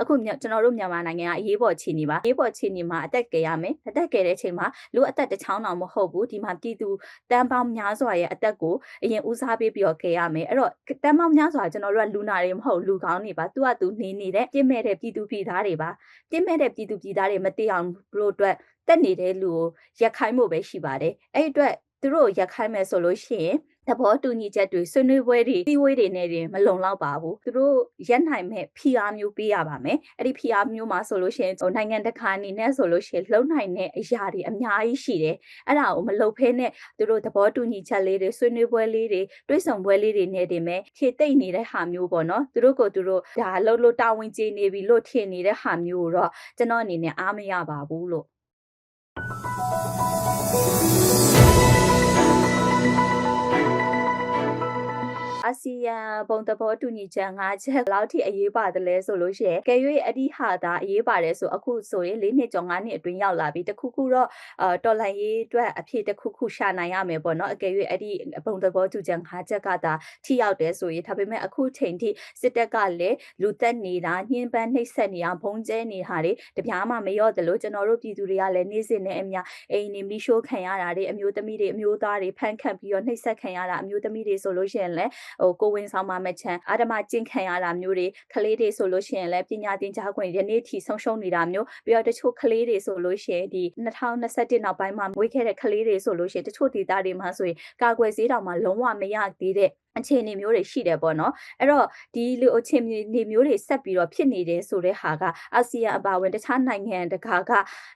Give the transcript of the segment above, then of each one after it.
အခုမြကျွန်တော်တို့မြန်မာနိုင်ငံကအရေးပေါ်အခြေအနေပါအရေးပေါ်အခြေအနေမှာအသက်ကယ်ရမယ်အသက်ကယ်တဲ့အချိန်မှာလူအသက်တစ်ချောင်းတောင်မဟုတ်ဘူးဒီမှာပြည်သူတန်းပေါင်းများစွာရဲ့အသက်ကိုအရင်ဦးစားပေးပြီးတော့ကယ်ရမယ်အဲ့တော့တန်းပေါင်းများစွာကျွန်တော်တို့ကလူနာတွေမဟုတ်လူကောင်းတွေပါသူကသူနေနေတဲ့ပြစ်မဲ့တဲ့ပြည်သူပြည်သားတွေပါပြစ်မဲ့တဲ့ပြည်သူပြည်သားတွေမသိအောင်လို့အတွက်တက်နေတဲ့လူကိုရက်ခိုင်းဖို့ပဲရှိပါတယ်အဲ့အတွက်သူတို့ရက်ခိုင်းမယ်ဆိုလို့ရှိရင် သဘောတူညီချက်တွေဆွေးနွေးပွဲတွေပြီးဝေးတွေနဲ့တင်မလုံလောက်ပါဘူးသူတို့ရက်နိုင်မဲ့ PR မျိုးပေးရပါမယ်အဲ့ဒီ PR မျိုးမှာဆိုလို့ရှိရင်ဟိုနိုင်ငံတကာအနေနဲ့ဆိုလို့ရှိရင်လှုပ်နိုင်တဲ့အရာတွေအများကြီးရှိတယ်အဲ့ဒါကိုမလှုပ်ဖဲနဲ့သူတို့သဘောတူညီချက်လေးတွေဆွေးနွေးပွဲလေးတွေတွဲဆောင်ပွဲလေးတွေနဲ့တင်မဲ့ဖြည့်သိမ့်နေတဲ့ဟာမျိုးပေါ့နော်သူတို့ကိုသူတို့ဒါလှုပ်လို့တာဝန်ကျေနေပြီလို့ထင်နေတဲ့ဟာမျိုးကိုတော့ကျွန်တော်အနေနဲ့အားမရပါဘူးလို့ အာဆီယံဘုံသဘောတူညီချက်၅ချက်လောက်ထိအရေးပါတယ်လဲဆိုလို့ရှိရင်ကဲ၍အဒီဟာသာအရေးပါတယ်ဆိုအခုဆိုရင်၄နှစ်ကျော်၅နှစ်အတွင်းရောက်လာပြီတခုခုတော့အာတော်လိုင်းရေးအတွက်အဖြစ်တခုခုရှာနိုင်ရမယ်ပေါ့နော်အကယ်၍အဲ့ဒီဘုံသဘောတူချက်၅ချက်ကသာထိရောက်တယ်ဆိုရင်ဒါပေမဲ့အခုချိန်ထိစစ်တပ်ကလည်းလူသက်နေတာညှဉ်းပန်းနှိပ်စက်နေတာဘုံကျဲနေတာတွေတပြားမှမရော့တယ်လို့ကျွန်တော်တို့ပြည်သူတွေကလည်းနေ့စဉ်နဲ့အများအိမ်နေမီရှိုးခံရတာတွေအမျိုးသမီးတွေအမျိုးသားတွေဖမ်းခတ်ပြီးတော့နှိပ်စက်ခံရတာအမျိုးသမီးတွေဆိုလို့ရှိရင်လည်းဟိုကိုဝင်ဆောင်မမချမ်းအာဓမကျင့်ခံရတာမျိုးတွေကလေးတွေဆိုလို့ရှိရင်လည်းပညာသင်ကြားခွင့်ယနေ့ထိဆုံးရှုံးနေတာမျိုးပြီးတော့တချို့ကလေးတွေဆိုလို့ရှိရင်ဒီ2021နောက်ပိုင်းမှာမွေးခဲ့တဲ့ကလေးတွေဆိုလို့ရှိရင်တချို့ဒေသတွေမှာဆိုရင်ကာကွယ်ဆေးတောင်မှလုံးဝမရသေးတဲ့အခြေအနေမျိုးတွေရှိတယ်ပေါ့နော်အဲ့တော့ဒီလိုအခြေအနေမျိုးတွေဆက်ပြီးတော့ဖြစ်နေတယ်ဆိုတဲ့ဟာကအာဆီယံအပါအဝင်တခြားနိုင်ငံတကာက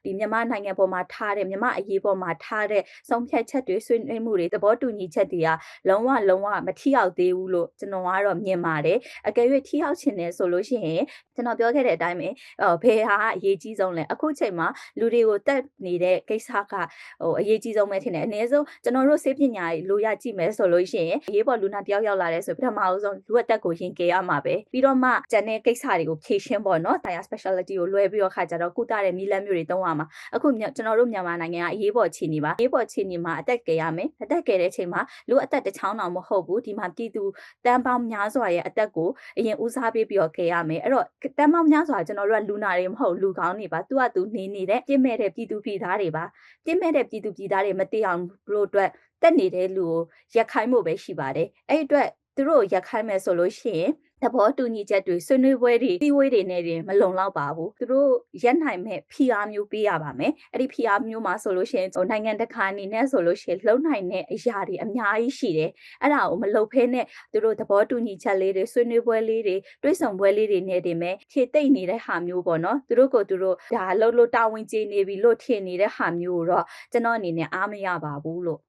ဒီမြန်မာနိုင်ငံပေါ်မှာထားတဲ့မြန်မာအရေးပေါ်မှာထားတဲ့ဆုံးဖြတ်ချက်တွေဆွေးနွေးမှုတွေသဘောတူညီချက်တွေကလုံးဝလုံးဝမထိရောက်သေးဘူးလို့ကျွန်တော်ကတော့မြင်ပါတယ်အကယ်၍ထိရောက်ချင်တယ်ဆိုလို့ရှိရင်ကျွန်တော်ပြောခဲ့တဲ့အတိုင်းပဲဟိုဘယ်ဟာအရေးကြီးဆုံးလဲအခုချိန်မှာလူတွေကိုတက်နေတဲ့ကိစ္စကဟိုအရေးကြီးဆုံးပဲထင်တယ်အနည်းဆုံးကျွန်တော်တို့စေပညာတွေလိုရကြည့်မယ်ဆိုလို့ရှိရင်အရေးပေါ်လူနာတယောက်ရောက်လာတယ်ဆိုပထမအဆုံးလူအသက်ကိုရင်ကယ်ရမှာပဲပြီးတော့မှကျန်တဲ့ကိစ္စတွေကိုဖြည့်ရှင်းပေါ့နော်တရား specialty ကိုလွှဲပြီးတော့ခါကြတော့ကုသတဲ့နီလန်းမျိုးတွေသုံးရမှာအခုကျွန်တော်တို့မြန်မာနိုင်ငံကအရေးပေါ်အခြေအနေပါအရေးပေါ်အခြေအနေမှာအသက်ကယ်ရမယ်အသက်ကယ်တဲ့အချိန်မှာလူအသက်တစ်ချောင်းတောင်မဟုတ်ဘူးဒီမှာပြည်သူတန်းပေါင်းများစွာရဲ့အသက်ကိုအရင်ဦးစားပေးပြီးတော့ကယ်ရမယ်အဲ့တော့တန်းပေါင်းများစွာကျွန်တော်တို့ကလူနာတွေမဟုတ်လူကောင်းတွေပါသူကသူနေနေတဲ့ပြစ်မဲ့တဲ့ပြည်သူပြည်သားတွေပါပြစ်မဲ့တဲ့ပြည်သူပြည်သားတွေမသိအောင်လို့အတွက် တက်နေတဲ့လူကိုရက်ခိုင်းဖို့ပဲရှိပါတယ်အဲ့အတွက်သူတို့ရက်ခိုင်းမယ်ဆိုလို့ရှိရင်သဘောတူညီချက်တွေဆွေးနွေးပွဲတွေပြီးဝေးတွေနဲ့တင်မလုံလောက်ပါဘူးသူတို့ရက်နိုင်မဲ့ PR မျိုးပေးရပါမယ်အဲ့ဒီ PR မျိုးမှာဆိုလို့ရှိရင်ဟိုနိုင်ငံတကာအနေနဲ့ဆိုလို့ရှိရင်လှုပ်နိုင်တဲ့အရာတွေအများကြီးရှိတယ်အဲ့ဒါကိုမလှုပ်ဖဲနဲ့သူတို့သဘောတူညီချက်လေးတွေဆွေးနွေးပွဲလေးတွေတွဲဆောင်ပွဲလေးတွေနဲ့တင်မဲ့ဖြည့်သိမ့်နေတဲ့ဟာမျိုးပေါ့နော်သူတို့ကိုသူတို့ဒါလှုပ်လို့တာဝန်ကျေနေပြီလို့ထင်နေတဲ့ဟာမျိုးကိုတော့ကျွန်တော်အနေနဲ့အားမရပါဘူးလို့